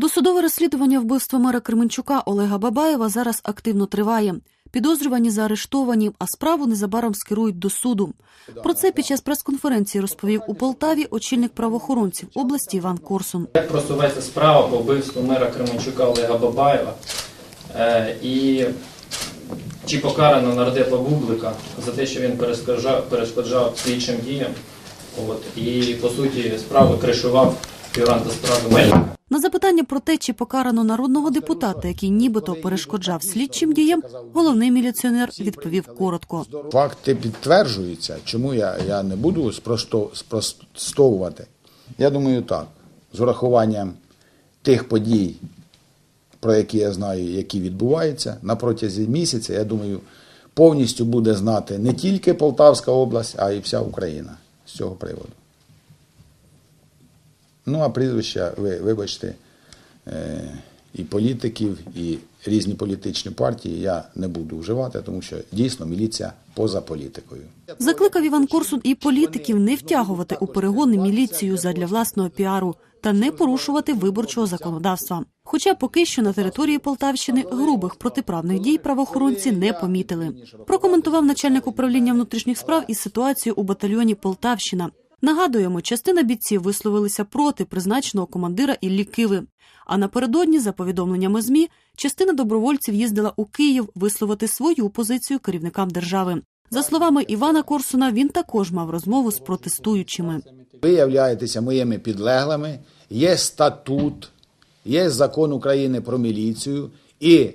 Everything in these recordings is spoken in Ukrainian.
Досудове розслідування вбивства мера Кременчука Олега Бабаєва зараз активно триває. Підозрювані заарештовані, а справу незабаром скерують до суду. Про це під час прес-конференції розповів у Полтаві очільник правоохоронців області Іван Корсун. Як просувається справа по вбивству мера Кременчука Олега Бабаєва е, і чи покарано нардепа Бублика за те, що він перешкоджав, перешкоджав слідчим діям, от, і по суті справи кришував фігуранта справи Мельника. На запитання про те, чи покарано народного депутата, який нібито перешкоджав слідчим діям, головний міліціонер відповів коротко. Факти підтверджуються. Чому я, я не буду спростовувати? Я думаю, так. З урахуванням тих подій, про які я знаю, які відбуваються на протязі місяця, я думаю, повністю буде знати не тільки Полтавська область, а й вся Україна з цього приводу. Ну, а прізвища, ви, вибачте, е, і політиків, і різні політичні партії я не буду вживати, тому що дійсно міліція поза політикою. Закликав Іван Корсун і політиків не втягувати у перегони міліцію задля власного піару та не порушувати виборчого законодавства. Хоча поки що на території Полтавщини грубих протиправних дій правоохоронці не помітили. Прокоментував начальник управління внутрішніх справ і ситуацію у батальйоні Полтавщина. Нагадуємо, частина бійців висловилися проти призначеного командира Іллі Киви. А напередодні, за повідомленнями ЗМІ, частина добровольців їздила у Київ висловити свою позицію керівникам держави. За словами Івана Корсуна, він також мав розмову з протестуючими. Ви являєтеся моїми підлеглими, є статут, є закон України про міліцію і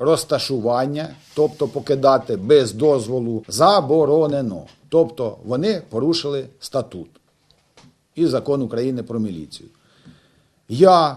розташування, тобто покидати без дозволу, заборонено. Тобто вони порушили статут і закон України про міліцію. Я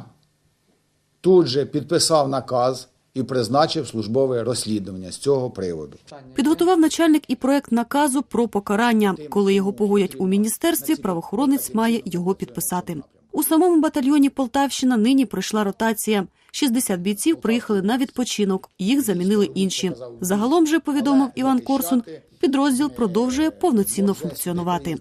тут же підписав наказ і призначив службове розслідування з цього приводу. Підготував начальник і проект наказу про покарання. Коли його погодять у міністерстві, правоохоронець має його підписати. У самому батальйоні Полтавщина нині пройшла ротація. 60 бійців приїхали на відпочинок. Їх замінили інші. Загалом же повідомив Іван Корсун. Підрозділ продовжує повноцінно функціонувати.